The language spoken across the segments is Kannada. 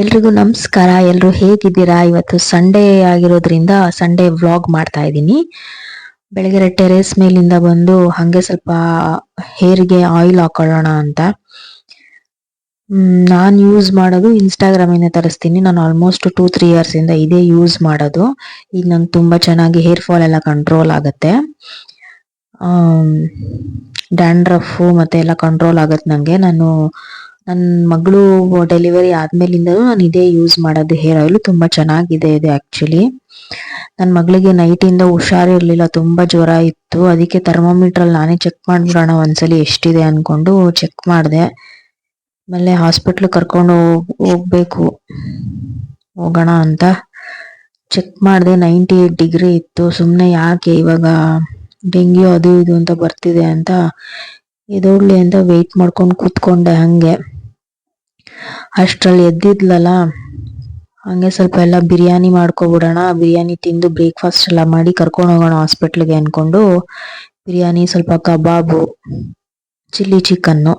ಎಲ್ರಿಗೂ ನಮಸ್ಕಾರ. ಎಲ್ರು ಹೇಗಿದ್ದೀರಾ? ಇವತ್ತು ಸಂಡೇ ಆಗಿರೋದ್ರಿಂದ ಸಂಡೇ ವ್ಲಾಗ್ ಮಾಡ್ತಾ ಇದ್ದೀನಿ. ಬೆಳಗ್ಗೆ ಟೆರೇಸ್ ಮೇಲಿಂದ ಬಂದು ಹಂಗೆ ಸ್ವಲ್ಪ ಹೇರ್ಗೆ ಆಯಿಲ್ ಹಾಕೊಳ್ಳೋಣ ಅಂತ. ನಾನು ಯೂಸ್ ಮಾಡೋದು ಇನ್ಸ್ಟಾಗ್ರಾಮಿಂದ ತರಿಸ್ತೀನಿ. ನಾನು ಆಲ್ಮೋಸ್ಟ್ ಟೂ ತ್ರೀ ಇಯರ್ಸ್ ಇಂದ ಇದೇ ಯೂಸ್ ಮಾಡೋದು. ಈಗ ನಂಗೆ ತುಂಬ ಚೆನ್ನಾಗಿ ಹೇರ್ ಫಾಲ್ ಎಲ್ಲ ಕಂಟ್ರೋಲ್ ಆಗುತ್ತೆ. ಡ್ಯಾಂಡ್ರಫು ಮತ್ತೆ ಎಲ್ಲ ಕಂಟ್ರೋಲ್ ಆಗುತ್ತೆ ನನಗೆ ನಾನು ನನ್ನ ಮಗಳು ಡೆಲಿವರಿ ಆದ್ಮೇಲಿಂದನೂ ನಾನು ಇದೇ ಯೂಸ್ ಮಾಡೋದು ಹೇರ್ ಆಯಿಲ್ ತುಂಬಾ ಚೆನ್ನಾಗಿದೆ ಇದು ಆಕ್ಚುಲಿ ನನ್ನ ಮಗಳಿಗೆ ನೈಟಿಂದ ಹುಷಾರಿರ್ಲಿಲ್ಲ ತುಂಬಾ ಜ್ವರ ಇತ್ತು. ಅದಕ್ಕೆ ಥರ್ಮೋಮೀಟರ್ ಅಲ್ಲಿ ನಾನೇ ಚೆಕ್ ಮಾಡ್ಬಿಡೋಣ ಒಂದ್ಸಲಿ ಎಷ್ಟಿದೆ ಅನ್ಕೊಂಡು ಚೆಕ್ ಮಾಡಿದೆ. ಆಮೇಲೆ ಹಾಸ್ಪಿಟ್ಲ್ ಕರ್ಕೊಂಡು ಹೋಗ್ಬೇಕು. ಹೋಗೋಣ ಅಂತ ಚೆಕ್ ಮಾಡಿದೆ ನೈಂಟಿ ಏಟ್ ಡಿಗ್ರಿ ಇತ್ತು. ಸುಮ್ಮನೆ ಯಾಕೆ ಇವಾಗ ಡೆಂಗ್ಯೂ ಅದು ಇದು ಅಂತ ಬರ್ತಿದೆ ಅಂತ. ಎದೋಡ್ಲಿ ಅಂತ ವೆಯ್ಟ್ ಮಾಡ್ಕೊಂಡು ಕೂತ್ಕೊಂಡೆ ಹಂಗೆ. ಅಷ್ಟ್ರಲ್ಲಿ ಎದ್ದಿದ್ಲಲ್ಲ, ಹಂಗೆ ಸ್ವಲ್ಪ ಎಲ್ಲ ಬಿರಿಯಾನಿ ಮಾಡ್ಕೊಬಿಡೋಣ, ಬಿರಿಯಾನಿ ತಿಂದು ಬ್ರೇಕ್ಫಾಸ್ಟ್ ಎಲ್ಲ ಮಾಡಿ ಕರ್ಕೊಂಡು ಹೋಗೋಣ ಹಾಸ್ಪಿಟ್ಲಿಗೆ ಅಂದ್ಕೊಂಡು ಬಿರಿಯಾನಿ ಸ್ವಲ್ಪ ಕಬಾಬು, ಚಿಲ್ಲಿ ಚಿಕನ್ನು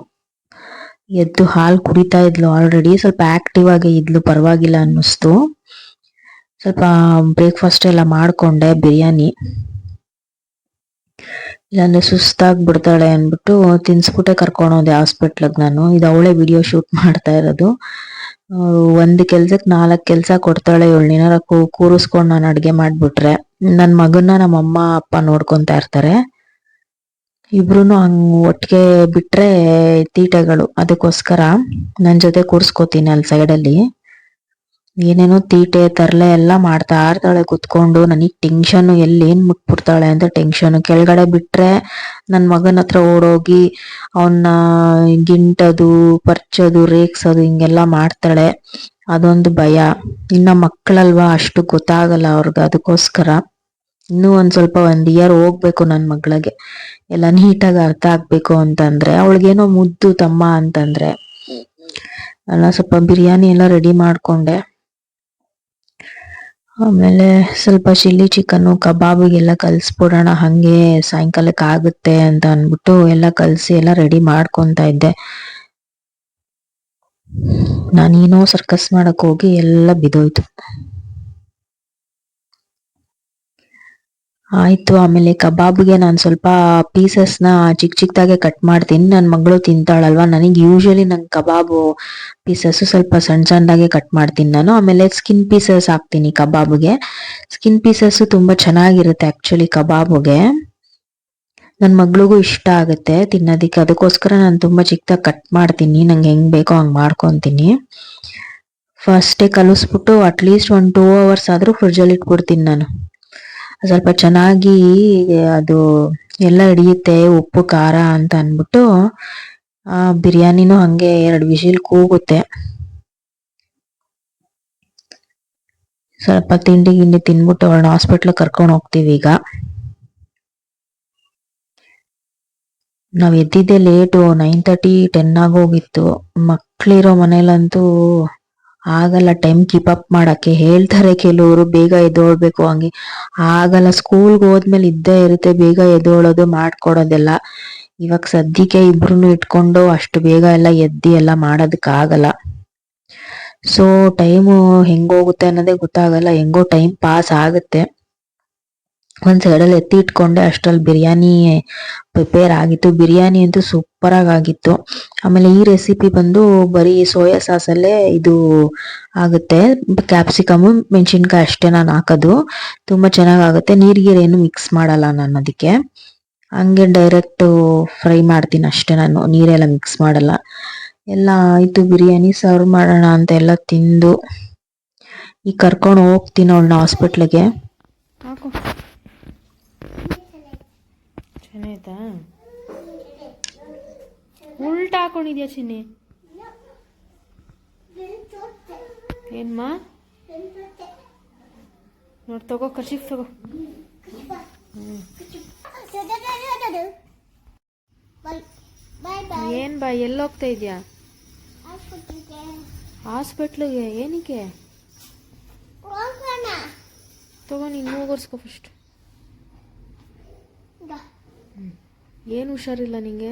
ಎದ್ದು ಹಾಲು ಕುಡಿತಾ ಇದ್ಲು ಆಲ್ರೆಡಿ ಸ್ವಲ್ಪ ಆಕ್ಟಿವ್ ಆಗಿ ಇದ್ಲು, ಪರವಾಗಿಲ್ಲ ಅನ್ನಿಸ್ತು. ಸ್ವಲ್ಪ ಬ್ರೇಕ್ಫಾಸ್ಟ್ ಎಲ್ಲ ಮಾಡ್ಕೊಂಡೆ ಬಿರಿಯಾನಿ. ಇಲ್ಲಾಂದ್ರೆ ಸುಸ್ತಾಗಿ ಬಿಡ್ತಾಳೆ ಅನ್ಬಿಟ್ಟು ತಿನ್ಸ್ಬಿಟ್ಟೆ ಕರ್ಕೊಂಡು ಹೋದೆ ಹಾಸ್ಪಿಟ್ಲಿಗೆ ನಾನು. ಇದು ಅವಳೇ ವಿಡಿಯೋ ಶೂಟ್ ಮಾಡ್ತಾ ಇರೋದು. ಒಂದು ಕೆಲ್ಸಕ್ ನಾಲ್ಕು ಕೆಲ್ಸ ಕೊಡ್ತಾಳೆ ಏಳ್ನೇನಾರ ಕೂರಿಸ್ಕೊಂಡು ನಾನು ಅಡ್ಗೆ ಮಾಡ್ಬಿಟ್ರೆ. ನನ್ ಮಗನ್ನ ನಮ್ಮ ಅಮ್ಮ, ಅಪ್ಪ ನೋಡ್ಕೊಂತಾ ಇರ್ತಾರೆ. ಇಬ್ರು ಹಂಗ್ ಒಟ್ಟಿಗೆ ಬಿಟ್ರೆ ತೀಟೆಗಳು. ಅದಕ್ಕೋಸ್ಕರ ನನ್ ಜೊತೆ ಕೂರ್ಸ್ಕೊತೀನಿ ಅಲ್ಲಿ. ಸೈಡಲ್ಲಿ ಏನೇನೋ ತೀಟೆ, ತರಲೆ ಎಲ್ಲ ಮಾಡ್ತಾ ಇರ್ತಾಳೆ ಕುತ್ಕೊಂಡು. ನನಗ್ ಟೆನ್ಷನ್ ಎಲ್ಲಿ ಏನ್ ಮುಟ್ಬಿಡ್ತಾಳೆ ಅಂತ ಟೆನ್ಷನ್ ಕೆಳಗಡೆ ಬಿಟ್ರೆ ನನ್ ಮಗನ ಹತ್ರ ಓಡೋಗಿ ಅವನ್ನ ಗಿಂಟದು, ಪರ್ಚೋದು, ರೇಗ್ಸೋದು ಹಿಂಗೆಲ್ಲ ಮಾಡ್ತಾಳೆ. ಅದೊಂದು ಭಯ. ಇನ್ನ ಮಕ್ಕಳಲ್ವಾ ಅಷ್ಟು ಗೊತ್ತಾಗಲ್ಲ ಅವ್ರಿಗೆ ಅದಕ್ಕೋಸ್ಕರ. ಇನ್ನೂ ಒಂದ್ ಸ್ವಲ್ಪ ಒಂದ್ ಇಯರ್ ಹೋಗ್ಬೇಕು ನನ್ ಮಗಳಿಗೆ. ಎಲ್ಲ ನೀಟಾಗಿ ಅರ್ಥ ಆಗ್ಬೇಕು ಅಂತಂದ್ರೆ, ಅವಳಿಗೇನೋ ಮುದ್ದು ತಮ್ಮ ಅಂತಂದ್ರೆ. ಅಲ್ಲ, ಸ್ವಲ್ಪ ಬಿರಿಯಾನಿ ಎಲ್ಲ ರೆಡಿ ಮಾಡ್ಕೊಂಡೆ. ಆಮೇಲೆ ಸ್ವಲ್ಪ ಚಿಲ್ಲಿ ಚಿಕನ್ ಕಬಾಬಿಗೆಲ್ಲ ಕಲ್ಸ್ಬಿಡೋಣ, ಹಂಗೆ ಸಾಯಂಕಾಲಕ್ಕೆ ಆಗುತ್ತೆ ಅಂತ ಅನ್ಬಿಟ್ಟು ಎಲ್ಲ ಕಲಸಿ ಎಲ್ಲ ರೆಡಿ ಮಾಡ್ಕೊಂತ ಇದ್ದೆ. ನಾನೇನೋ ಸರ್ಕಸ್ ಮಾಡಕ್ ಹೋಗಿ ಎಲ್ಲ ಬಿದೋಯ್ತು ಆಯ್ತು, ಆಮೇಲೆ ಕಬಾಬ್ಗೆ ನಾನು ಸ್ವಲ್ಪ ಪೀಸಸ್ನ ಚಿಕ್ಕ ಚಿಕ್ಕದಾಗೆ ಕಟ್ ಮಾಡ್ತೀನಿ. ನನ್ನ ಮಗಳು ತಿಂತಾಳಲ್ವಾ? ನನಗೆ ಯೂಶಲಿ ನಂಗೆ ಕಬಾಬು ಪೀಸಸ್ ಸ್ವಲ್ಪ ಸಣ್ಣ ಸಣ್ಣದಾಗೆ ಕಟ್ ಮಾಡ್ತೀನಿ ನಾನು. ಆಮೇಲೆ ಸ್ಕಿನ್ ಪೀಸಸ್ ಹಾಕ್ತೀನಿ ಕಬಾಬ್ಗೆ. ಸ್ಕಿನ್ ಪೀಸಸ್ ತುಂಬಾ ಚೆನ್ನಾಗಿರುತ್ತೆ ಆಕ್ಚುಲಿ ಕಬಾಬ್ಗೆ. ನನ್ನ ಮಗಳಿಗೂ ಇಷ್ಟ ಆಗುತ್ತೆ ತಿನ್ನೋದಿಕ್ಕೆ. ಅದಕ್ಕೋಸ್ಕರ ನಾನು ತುಂಬಾ ಚಿಕ್ಕದಾಗಿ ಕಟ್ ಮಾಡ್ತೀನಿ. ನಂಗೆ ಹೆಂಗ್ ಬೇಕೋ ಹಂಗ್ ಮಾಡ್ಕೊಂತೀನಿ. ಫಸ್ಟೇ ಕಲಿಸ್ಬಿಟ್ಟು ಅಟ್ಲೀಸ್ಟ್ ಒಂದು ಟೂ ಅವರ್ಸ್ ಆದ್ರೂ ಫ್ರಿಡ್ಜಲ್ಲಿ ಇಟ್ಬಿಡ್ತೀನಿ ನಾನು. ಸ್ವಲ್ಪ ಚೆನ್ನಾಗಿ ಅದು ಎಲ್ಲ ಹಿಡಿಯುತ್ತೆ, ಉಪ್ಪು, ಖಾರ ಅಂತ ಅಂದ್ಬಿಟ್ಟು, ಆ, ಬಿರಿಯಾನಿನೂ ಹಂಗೆ ಎರಡು ವಿಶಿಲ್ ಕೂಗುತ್ತೆ. ಸ್ವಲ್ಪ ತಿಂಡಿ ಗಿಂಡಿ ತಿನ್ಬಿಟ್ಟು ಅವ್ರನ್ನ ಹಾಸ್ಪಿಟ್ಲ್ ಕರ್ಕೊಂಡು ಹೋಗ್ತೀವಿ ಈಗ. ನಾವ್ ಎದ್ದಿದ್ದೆ ಲೇಟು ನೈನ್ ತರ್ಟಿ ಟೆನ್ ಆಗೋಗಿತ್ತು ಮಕ್ಳಿರೋ ಮನೇಲಂತೂ ಆಗಲ್ಲ ಟೈಮ್ ಕೀಪ್ ಅಪ್ ಮಾಡಕ್ಕೆ. ಹೇಳ್ತಾರೆ ಕೆಲವರು, ಬೇಗ ಎದ್ದೋಳ್ಬೇಕು ಹಂಗೆ. ಆಗಲ್ಲ ಸ್ಕೂಲ್ಗೆ ಹೋದ್ಮೇಲೆ ಇದ್ದೇ ಇರುತ್ತೆ, ಬೇಗ ಎದ್ದೋಳೋದು ಮಾಡ್ಕೊಡೋದೆಲ್ಲ ಇವಾಗ ಸದ್ಯಕ್ಕೆ ಇಬ್ರು ಇಟ್ಕೊಂಡು ಅಷ್ಟು ಬೇಗ ಎಲ್ಲ ಎದ್ದಿ ಎಲ್ಲ ಮಾಡೋದಕ್ಕಾಗಲ್ಲ. ಸೊ ಟೈಮು ಹೆಂಗೋಗುತ್ತೆ ಅನ್ನೋದೇ ಗೊತ್ತಾಗಲ್ಲ, ಹೆಂಗೋ ಟೈಮ್ ಪಾಸ್ ಆಗುತ್ತೆ. ಒಂದ್ ಸೈಡಲ್ಲಿ ಎತ್ತಿ ಇಟ್ಕೊಂಡೆ ಅಷ್ಟ್ರಲ್ಲಿ ಬಿರಿಯಾನಿ ಪ್ರಿಪೇರ್ ಆಗಿತ್ತು. ಬಿರಿಯಾನಿ ಅಂತೂ ಸೂಪರ್ ಆಗಿ ಆಗಿತ್ತು ಆಮೇಲೆ ಈ ರೆಸಿಪಿ ಬಂದು ಬರೀ ಸೋಯಾ ಸಾಸ್ ಅಲ್ಲೇ ಇದು ಆಗುತ್ತೆ. ಕ್ಯಾಪ್ಸಿಕಮ್ ಮೆಣಸಿನ್ಕಾಯಿ ಅಷ್ಟೇ ನಾನು ಹಾಕೋದು. ತುಂಬಾ ಚೆನ್ನಾಗಾಗುತ್ತೆ. ನೀರ್ಗೀರ್ ಏನು ಮಿಕ್ಸ್ ಮಾಡಲ್ಲ ನಾನು ಅದಕ್ಕೆ. ಹಂಗೆ ಡೈರೆಕ್ಟ್ ಫ್ರೈ ಮಾಡ್ತೀನಿ ಅಷ್ಟೇ ನಾನು. ನೀರೆಲ್ಲ ಮಿಕ್ಸ್ ಮಾಡಲ್ಲ. ಎಲ್ಲ ಆಯ್ತು ಬಿರಿಯಾನಿ ಸರ್ವ್ ಮಾಡೋಣ ಅಂತ ಎಲ್ಲ ತಿಂದು. ಈಗ ಕರ್ಕೊಂಡು ಹೋಗ್ತೀನಿ ಅವಳನ್ನ ಹಾಸ್ಪಿಟ್ಲಿಗೆ ಚೆನ್ನಾಯ್ತಾ ಉಲ್ಟಾ ಹಾಕೊಂಡಿದ್ಯಾ ಚಿನ್ನಿ? ಏನ್ಮ? ನೋಡಿ, ತಗೋ ಕಸಿಕ್ ತಗೋ. ಏನ್ ಬಾ ಎಲ್ಲಿ ಹೋಗ್ತಾ ಇದೆಯಾ? ಹಾಸ್ಪಿಟ್ಲಿಗೆ, ಏನಕ್ಕೆ? ತಗೋ, ನೀನು ಮೂಗರ್ಸ್ಕೋ ಫಸ್ಟ್ ಏನು ಹುಷಾರಿಲ್ಲ ನಿಂಗೆ?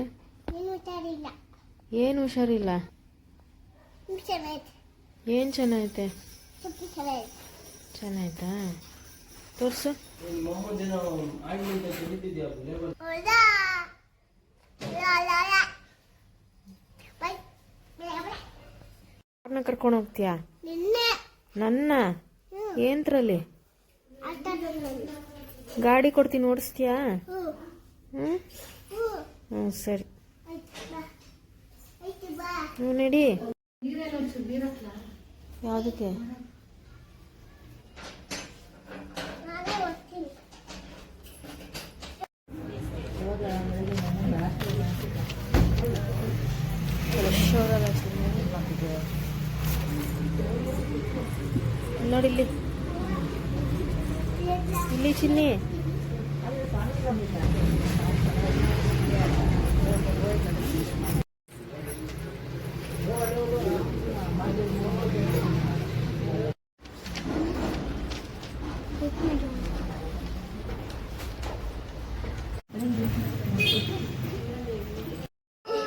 ಏನು ಹುಷಾರಿಲ್ಲ. ಏನು ಚೆನ್ನಾಗೈತೆ? ಚೆನ್ನಾಯ್ತಾ ತೋರಿಸು. ಯಾರನ್ನ ಕರ್ಕೊಂಡು ಹೋಗ್ತೀಯಾ? ನನ್ನ. ಏನ್ರಲ್ಲಿ ಗಾಡಿ ಕೊಡ್ತೀನಿ ಓಡಿಸ್ತೀಯಾ? ಹ್ಞೂ ಸರಿ. ಹ್ಞೂ ನಡಿ. ಯಾವುದಕ್ಕೆ? ನೋಡಿ ಇಲ್ಲಿ. ಇಲ್ಲಿ ಚಿನ್ನಿ.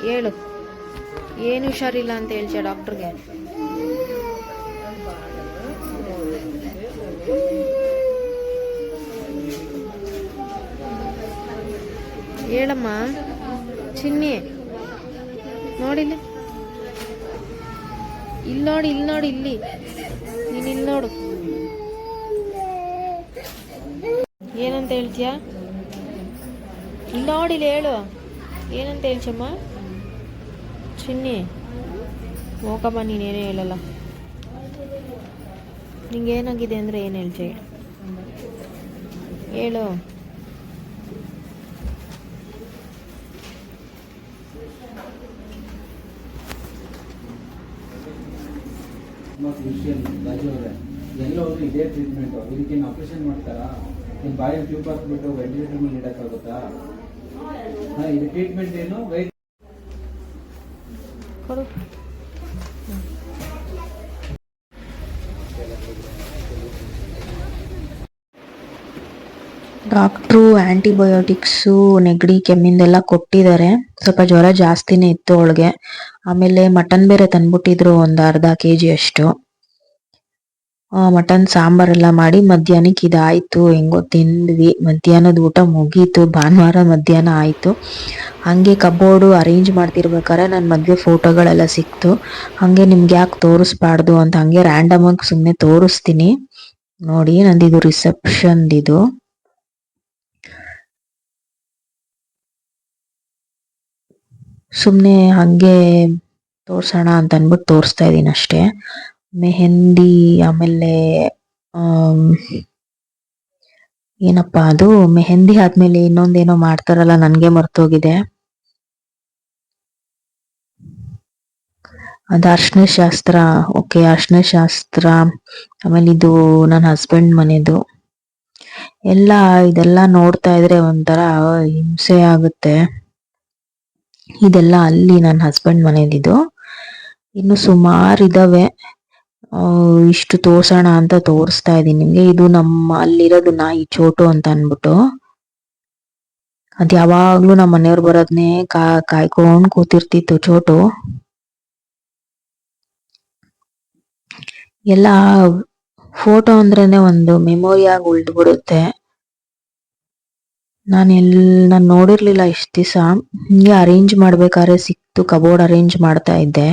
ಹೇಳು. ಏನು ಹುಷಾರಿಲ್ಲ ಅಂತ ಹೇಳ್ತೀಯ ಡಾಕ್ಟ್ರಿಗೆ? ಹೇಳಮ್ಮ, ಚಿನ್ನಿ. ನೋಡಿಲ್ಲ? ಇಲ್ಲಿ ನೋಡಿ ಇಲ್ಲಿ ನೋಡಿ, ಇಲ್ಲಿ. ನೀನು ಇಲ್ಲಿ ನೋಡು. ಏನಂತ ಹೇಳ್ತೀಯಾ? ಇಲ್ಲಿ ನೋಡಿಲ್ಲ ಹೇಳು. ಏನಂತ ಹೇಳ್ಚಮ್ಮ ಚಿನ್ನಿ. ಹೋಗಮ್ಮ ನೀನೇನೇ ಹೇಳಲ್ಲ. ನಿಂಗೆ ಏನಾಗಿದೆ ಅಂದರೆ ಏನು ಹೇಳ್ತಿ? ಹೇಳು. ರಾಜು ಅವರೇ ಎಲ್ಲ ಹೋದ್ರು ಇದೇ ಟ್ರೀಟ್ಮೆಂಟು ಇದಕ್ಕೆ ಆಪರೇಷನ್ ಮಾಡ್ತಾರಾ? ನಿಮ್ಮ ಬಾಯಲ್ಲಿ ಟ್ಯೂಬ್ ಹಾಕ್ಬಿಟ್ಟು ವೆಂಟಿಲೇಟರ್ ಮೇಲೆ ಇಡೋಕ್ಕಾಗುತ್ತಾ? ಹಾಂ, ಇದು ಟ್ರೀಟ್ಮೆಂಟ್ ಏನು? ವೈಟ್ ಡಾಕ್ಟ್ರು ಆಂಟಿಬಯೋಟಿಕ್ಸು, ನೆಗಡಿ, ಕೆಮ್ಮಿಂದೆಲ್ಲ ಕೊಟ್ಟಿದ್ದಾರೆ. ಸ್ವಲ್ಪ ಜ್ವರ ಜಾಸ್ತಿನೇ ಇತ್ತು ಅವಳಿಗೆ. ಆಮೇಲೆ ಮಟನ್ ಬೇರೆ ತಂದ್ಬಿಟ್ಟಿದ್ರು ಒಂದು ಅರ್ಧ ಕೆ ಜಿ ಅಷ್ಟು. ಆ, ಮಟನ್ ಸಾಂಬಾರೆಲ್ಲ ಮಾಡಿ ಮಧ್ಯಾಹ್ನಕ್ಕೆ ಇದಾಯಿತು. ಹೆಂಗೋ ತಿಂದ್ವಿ. ಮಧ್ಯಾಹ್ನದ ಊಟ ಮುಗೀತು. ಭಾನುವಾರ ಮಧ್ಯಾಹ್ನ ಆಯ್ತು. ಹಾಗೆ ಕಬೋರ್ಡು ಅರೇಂಜ್ ಮಾಡ್ತಿರ್ಬೇಕಾದ್ರೆ ನನ್ನ ಮದುವೆ ಫೋಟೋಗಳೆಲ್ಲ ಸಿಕ್ತು. ಹಾಗೆ ನಿಮ್ಗೆ ಯಾಕೆ ತೋರಿಸ್ಬಾರ್ದು ಅಂತ ಹಂಗೆ ರ್ಯಾಂಡಮ್ ಆಗಿ ಸುಮ್ಮನೆ ತೋರಿಸ್ತೀನಿ. ನೋಡಿ ನಂದಿದು ರಿಸೆಪ್ಷನ್ದಿದು ಸುಮ್ಮನೆ ಹಂಗೆ ತೋರ್ಸೋಣ ಅಂತ ಅಂದ್ಬಿಟ್ಟು ತೋರಿಸ್ತಾ ಇದ್ದೀನಿ ಅಷ್ಟೇ ಮೆಹಂದಿ ಆಮೇಲೆ ಆಮ್, ಏನಪ್ಪ ಅದು? ಮೆಹಂದಿ ಆದ್ಮೇಲೆ ಇನ್ನೊಂದೇನೋ ಮಾಡ್ತಾರಲ್ಲ ನನ್ಗೆ ಮರ್ತೋಗಿದೆ. ಅದು ಅರ್ಶನ ಶಾಸ್ತ್ರ. ಓಕೆ ಅರ್ಶನ ಶಾಸ್ತ್ರ. ಆಮೇಲೆ ಇದು ನನ್ನ ಹಸ್ಬೆಂಡ್ ಮನೆದು. ಎಲ್ಲ ಇದೆಲ್ಲ ನೋಡ್ತಾ ಇದ್ರೆ ಒಂಥರ ಹಿಂಸೆ ಆಗುತ್ತೆ. ಇದೆಲ್ಲ ಅಲ್ಲಿ ನನ್ನ ಹಸ್ಬೆಂಡ್ ಮನೇದಿದು. ಇನ್ನು ಸುಮಾರು ಇದಾವೆ. ಇಷ್ಟು ತೋರ್ಸೋಣ ಅಂತ ತೋರಿಸ್ತಾ ಇದೀನಿ. ನಿಮ್ಗೆ ಇದು ನಮ್ಮ ಅಲ್ಲಿರೋದು ನಾಯಿ ಚೋಟು ಅಂತ ಅನ್ಬಿಟ್ಟು ಅದ್ ಯಾವಾಗ್ಲೂ ನಮ್ಮ ಮನೆಯವ್ರು ಬರೋದ್ನೇ ಕಾ, ಕಾಯ್ಕೊಂಡ್ ಕೂತಿರ್ತಿತ್ತು ಚೋಟು. ಎಲ್ಲ ಫೋಟೋ ಅಂದ್ರೇನೆ ಒಂದು ಮೆಮೊರಿ ಆಗಿ ಉಳ್ದ್ಬಿಡುತ್ತೆ. ನಾನು ಎಲ್, ನಾನು ನೋಡಿರ್ಲಿಲ್ಲ ಇಷ್ಟ ದಿವಸ. ಹಿಂಗೆ ಅರೇಂಜ್ ಮಾಡ್ಬೇಕಾದ್ರೆ ಸಿಕ್ತು, ಕಬೋರ್ಡ್ ಅರೇಂಜ್ ಮಾಡ್ತಾ ಇದ್ದೆ.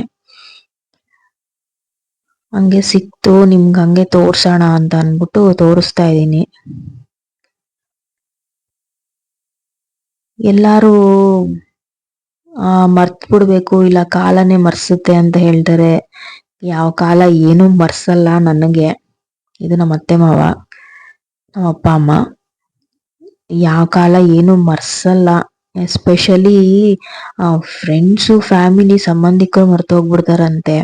ಹಂಗೆ ಸಿಕ್ತು, ನಿಮ್ಗೆ ಹಂಗೆ ತೋರ್ಸೋಣ ಅಂತ ಅನ್ಬಿಟ್ಟು ತೋರಿಸ್ತಾ ಇದ್ದೀನಿ. ಎಲ್ಲರೂ ಮರ್ತ್ ಬಿಡ್ಬೇಕು ಇಲ್ಲ ಕಾಲನೇ ಮರ್ಸುತ್ತೆ ಅಂತ ಹೇಳ್ತಾರೆ. ಯಾವ ಕಾಲ ಏನೂ ಮರ್ಸಲ್ಲ ನನಗೆ. ಇದು ನಮ್ಮ ಅತ್ತೆ ಮಾವ, ನಮ್ಮ ಅಪ್ಪ, ಅಮ್ಮ. ಯಾವ ಕಾಲ ಏನು ಮರ್ಸಲ್ಲ. ಎಸ್ಪೆಷಲಿ ಫ್ರೆಂಡ್ಸು ಫ್ಯಾಮಿಲಿ ಸಂಬಂಧಿಕರು ಮರ್ತೋಗ್ಬಿಡ್ತಾರಂತೆ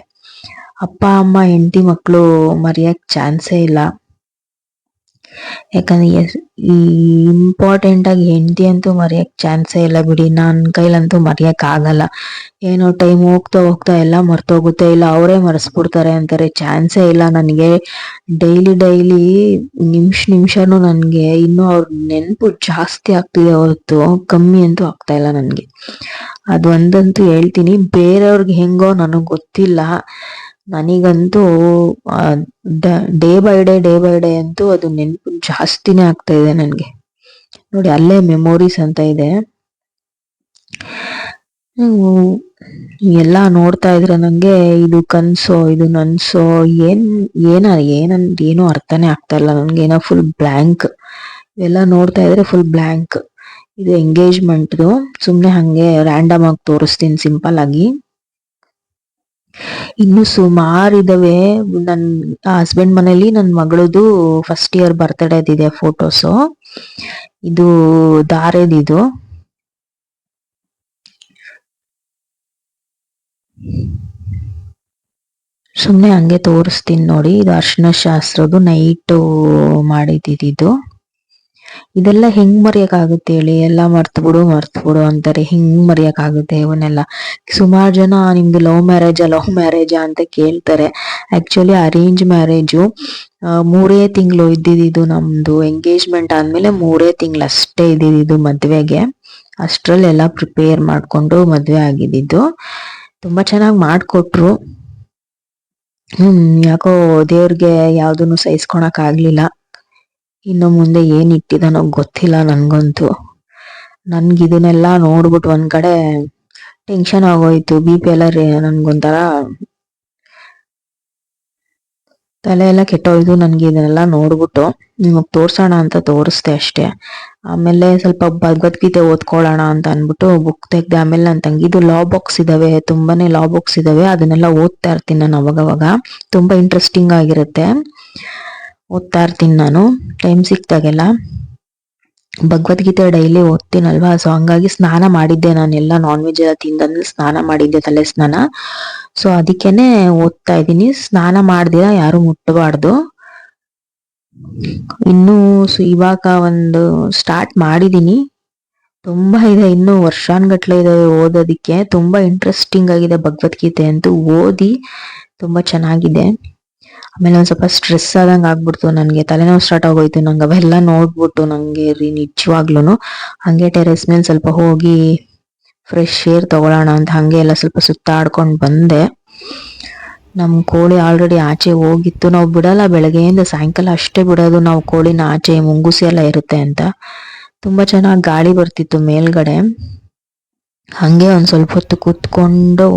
ಅಪ್ಪ, ಅಮ್ಮ, ಹೆಂಡತಿ ಮಕ್ಕಳು ಮರೆಯಕ್ ಚಾನ್ಸೇ ಇಲ್ಲ. ಯಾಕಂದ್ರೆ ಇಂಪಾರ್ಟೆಂಟ್ ಆಗಿ ಹೆಂಡತಿ ಅಂತೂ ಮರೆಯಕ್ ಚಾನ್ಸೇ ಇಲ್ಲ ಬಿಡಿ. ನನ್ನ ಕೈಲಂತೂ ಮರೆಯಕ್ ಆಗಲ್ಲ. ಏನೋ ಟೈಮ್ ಹೋಗ್ತಾ ಹೋಗ್ತಾ ಎಲ್ಲ ಮರ್ತೋಗುತ್ತೆ. ಇಲ್ಲ, ಅವರೇ ಮರೆಸ್ಬಿಡ್ತಾರೆ ಅಂತಾರೆ. ಚಾನ್ಸೇ ಇಲ್ಲ ನನಗೆ. ಡೈಲಿ ಡೈಲಿ ನಿಮಿಷ, ನಿಮಿಷನೂ ನನಗೆ ಇನ್ನೂ ಅವ್ರ ನೆನಪು ಜಾಸ್ತಿ ಆಗ್ತಿದೆ ಹೊರತು. ಕಮ್ಮಿ ಅಂತೂ ಆಗ್ತಾ ಇಲ್ಲ ನನಗೆ. ಅದು ಒಂದಂತೂ ಹೇಳ್ತೀನಿ. ಬೇರೆಯವ್ರಿಗೆ ಹೆಂಗೋ ನನಗೆ ಗೊತ್ತಿಲ್ಲ. ನನಗಂತೂ day by day day by day ಅಂತೂ ಅದು ನೆನಪು ಜಾಸ್ತಿನೇ ಆಗ್ತಾ ಇದೆ ನನಗೆ. ನೋಡಿ, ಅಲ್ಲೇ ಮೆಮೊರೀಸ್ ಅಂತ ಇದೆ. ಎಲ್ಲ ನೋಡ್ತಾ ಇದ್ರೆ ನಂಗೆ ಇದು ಕನ್ಸೋ, ಇದು ನನ್ಸೋ, ಏನ್, ಏನ ಏನನ್ ಏನೂ ಅರ್ಥನೇ ಆಗ್ತಾ ಇಲ್ಲ. ನನ್ಗೆ ಏನೋ ಫುಲ್ ಬ್ಲ್ಯಾಂಕ್ ಇವೆಲ್ಲ ನೋಡ್ತಾ ಇದ್ರೆ ಫುಲ್ ಬ್ಲ್ಯಾಂಕ್ ಇದು ಎಂಗೇಜ್ಮೆಂಟ್ದು ಸುಮ್ನೆ ಹಂಗೆ ರ್ಯಾಂಡಮ್ ಆಗಿ ತೋರಿಸ್ತೀನಿ ಸಿಂಪಲ್ ಆಗಿ. ಇನ್ನು ಸುಮಾರು ಇದಾವೆ. ನನ್ ಹಸ್ಬೆಂಡ್ ಮನೇಲಿ ನನ್ ಮಗಳದು ಫಸ್ಟ್ ಇಯರ್ ಬರ್ತ್ಡೇದಿದೆ ಫೋಟೋಸು ಇದು ದಾರೆದಿದು ಸುಮ್ನೆ ಹಂಗೆ ತೋರಿಸ್ತೀನಿ ನೋಡಿ. ಇದು ಅರ್ಶಿನ ಶಾಸ್ತ್ರದು ನೈಟ್ ಮಾಡಿದ್ದು ಇದೆಲ್ಲ ಹೆಂಗ್ ಮರೆಯಕ್ಕಾಗುತ್ತೆ ಹೇಳಿ? ಎಲ್ಲ ಮರ್ತು ಬಿಡು ಮರ್ತು ಬಿಡು ಅಂತಾರೆ. ಹೆಂಗ್ ಮರೆಯಕ್ಕಾಗುತ್ತೆ ಇವನ್ನೆಲ್ಲ? ಸುಮಾರು ಜನ ನಿಮ್ದು ಲವ್ ಮ್ಯಾರೇಜಾ ಲವ್ ಮ್ಯಾರೇಜಾ ಅಂತ ಕೇಳ್ತಾರೆ. ಆಕ್ಚುಲಿ ಅರೇಂಜ್ ಮ್ಯಾರೇಜು ಮೂರೇ ತಿಂಗಳು ಇದ್ದಿದ್ದು ನಮ್ದು. ಎಂಗೇಜ್ಮೆಂಟ್ ಆದ್ಮೇಲೆ ಮೂರೇ ತಿಂಗಳು ಅಷ್ಟೇ ಇದ್ದಿದ್ದು ಮದ್ವೆಗೆ. ಅಷ್ಟ್ರಲ್ಲೆಲ್ಲ ಪ್ರಿಪೇರ್ ಮಾಡ್ಕೊಂಡು ಮದ್ವೆ ಆಗಿದ್ದು ತುಂಬಾ ಚೆನ್ನಾಗಿ ಮಾಡಿಕೊಟ್ರು. ಹ್ಮ್, ಯಾಕೋ ದೇವ್ರಿಗೆ ಯಾವ್ದನ್ನು ಸಹಿಸ್ಕೊಳಕ್ ಆಗ್ಲಿಲ್ಲ ಇನ್ನು ಮುಂದೆ ಏನ್ ಇಟ್ಟಿದಾನೋ ಗೊತ್ತಿಲ್ಲ ನನ್ಗಂತೂ. ನನ್ಗಿದನ್ನೆಲ್ಲ ನೋಡ್ಬಿಟ್ಟು ಒಂದ್ ಕಡೆ ಟೆನ್ಷನ್ ಆಗೋಯ್ತು ಬಿ ಪಿ ಎಲ್ಲ ನನ್ಗೊಂಥರ ತಲೆ ಎಲ್ಲ ಕೆಟ್ಟೋಯ್ತು ನನ್ಗೆ ಇದನ್ನೆಲ್ಲ ನೋಡ್ಬಿಟ್ಟು. ನಿಮಗ್ ತೋರ್ಸೋಣ ಅಂತ ತೋರಿಸ್ದೆ ಅಷ್ಟೇ. ಆಮೇಲೆ ಸ್ವಲ್ಪ ಭಗವದ್ಗೀತೆ ಓದ್ಕೊಳ್ಳೋಣ ಅಂತ ಅನ್ಬಿಟ್ಟು ಬುಕ್ ತೆಗ್ದೆ, ಆಮೇಲೆ ನನ್ ತಂಗಿದು ಲಾ ಬಾಕ್ಸ್ ಇದಾವೆ, ತುಂಬಾನೇ ಲಾ ಬಾಕ್ಸ್ ಇದಾವೆ, ಅದನ್ನೆಲ್ಲ ಓದ್ತಾ ಇರ್ತೀನಿ ನಾನು ಅವಾಗವಾಗ. ತುಂಬಾ ಇಂಟ್ರೆಸ್ಟಿಂಗ್ ಆಗಿರುತ್ತೆ. ಓದ್ತಾ ಇರ್ತೀನಿ ನಾನು. ಟೈಮ್ ಸಿಕ್ತಾಗೆಲ್ಲ ಭಗವದ್ಗೀತೆ ಡೈಲಿ ಓದ್ತೀನಲ್ವಾ? ಸೊ ಹಂಗಾಗಿ ಸ್ನಾನ ಮಾಡಿದ್ದೆ ನಾನು ಎಲ್ಲ ನಾನ್ ವೆಜ್ ಎಲ್ಲ ತಿಂದ್ ಸ್ನಾನ ಮಾಡಿದ್ದೆ ತಲೆ ಸ್ನಾನ. ಸೊ ಅದಕ್ಕೇನೆ ಓದ್ತಾ ಇದ್ದೀನಿ ಸ್ನಾನ ಮಾಡ್ದಿರ ಯಾರು ಮುಟ್ಟಬಾರ್ದು. ಇನ್ನು ಸೊ, ಇವಾಗ ಒಂದು ಸ್ಟಾರ್ಟ್ ಮಾಡಿದೀನಿ ತುಂಬಾ ಇದೆ, ಇನ್ನು ವರ್ಷಾನ್ಗಟ್ಲೆ ಇದೆ ಓದೋದಿಕ್ಕೆ. ತುಂಬಾ ಇಂಟ್ರೆಸ್ಟಿಂಗ್ ಆಗಿದೆ ಭಗವದ್ಗೀತೆ ಅಂತೂ ಓದಿ ತುಂಬಾ ಚೆನ್ನಾಗಿದೆ. ಆಮೇಲೆ ಒಂದ್ ಸ್ವಲ್ಪ ಸ್ಟ್ರೆಸ್ ಆದಂಗೆ ಆಗ್ಬಿಡ್ತು. ನನಗೆ ತಲೆನೋವು ಸ್ಟಾರ್ಟ್ ಆಗೋಯ್ತು. ನಂಗೆ ಅವೆಲ್ಲ ನೋಡ್ಬಿಟ್ಟು ನಂಗೆ ರೀ ನಿಜವಾಗ್ಲೂನು. ಹಂಗೆ ಟೆರೆಸ್ ಮೇಲೆ ಸ್ವಲ್ಪ ಹೋಗಿ ಫ್ರೆಶ್ ಏರ್ ತಗೊಳ್ಳೋಣ ಅಂತ ಹಂಗೆ ಎಲ್ಲ ಸ್ವಲ್ಪ ಸುತ್ತಾಡ್ಕೊಂಡು ಬಂದೆ. ನಮ್ಮ ಕೋಳಿ ಆಲ್ರೆಡಿ ಆಚೆ ಹೋಗಿತ್ತು. ನಾವು ಬಿಡಲ್ಲ, ಬೆಳಗ್ಗೆಯಿಂದ ಸಾಯಂಕಾಲ ಅಷ್ಟೇ ಬಿಡೋದು. ನಾವು ಕೋಳಿನ ಆಚೆ ಮುಂಗುಸಿ ಎಲ್ಲ ಇರುತ್ತೆ ಅಂತ. ತುಂಬಾ ಚೆನ್ನಾಗಿ ಗಾಳಿ ಬರ್ತಿತ್ತು ಮೇಲ್ಗಡೆ. ಹಂಗೆ ಒಂದ್ ಸ್ವಲ್ಪ ಹೊತ್ತು ಕೂತ್ಕೊಂಡು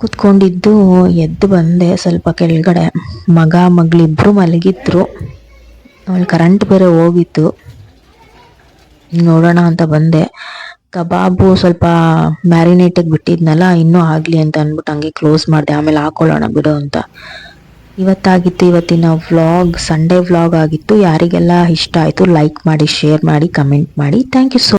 ಕೂತ್ಕೊಂಡಿದ್ದು ಎದ್ದು ಬಂದೆ ಸ್ವಲ್ಪ ಕೆಳಗಡೆ. ಮಗ ಮಗಳಿಬ್ಬರು ಮಲಗಿದ್ರು. ಆಮೇಲೆ ಕರೆಂಟ್ ಬೇರೆ ಹೋಗಿತ್ತು. ನೋಡೋಣ ಅಂತ ಬಂದೆ. ಕಬಾಬು ಸ್ವಲ್ಪ ಮ್ಯಾರಿನೇಟಿಗೆ ಬಿಟ್ಟಿದ್ನಲ್ಲ, ಇನ್ನೂ ಆಗಲಿ ಅಂತ ಅಂದ್ಬಿಟ್ಟು ಹಂಗೆ ಕ್ಲೋಸ್ ಮಾಡಿದೆ. ಆಮೇಲೆ ಹಾಕೊಳ್ಳೋಣ ಬಿಡು ಅಂತ. ಇವತ್ತಾಗಿತ್ತು ಇವತ್ತಿನ ವ್ಲಾಗ್ ಸಂಡೇ ವ್ಲಾಗ್ ಆಗಿತ್ತು. ಯಾರಿಗೆಲ್ಲ ಇಷ್ಟ ಆಯ್ತು ಲೈಕ್ ಮಾಡಿ ಶೇರ್ ಮಾಡಿ ಕಮೆಂಟ್ ಮಾಡಿ. Thank you so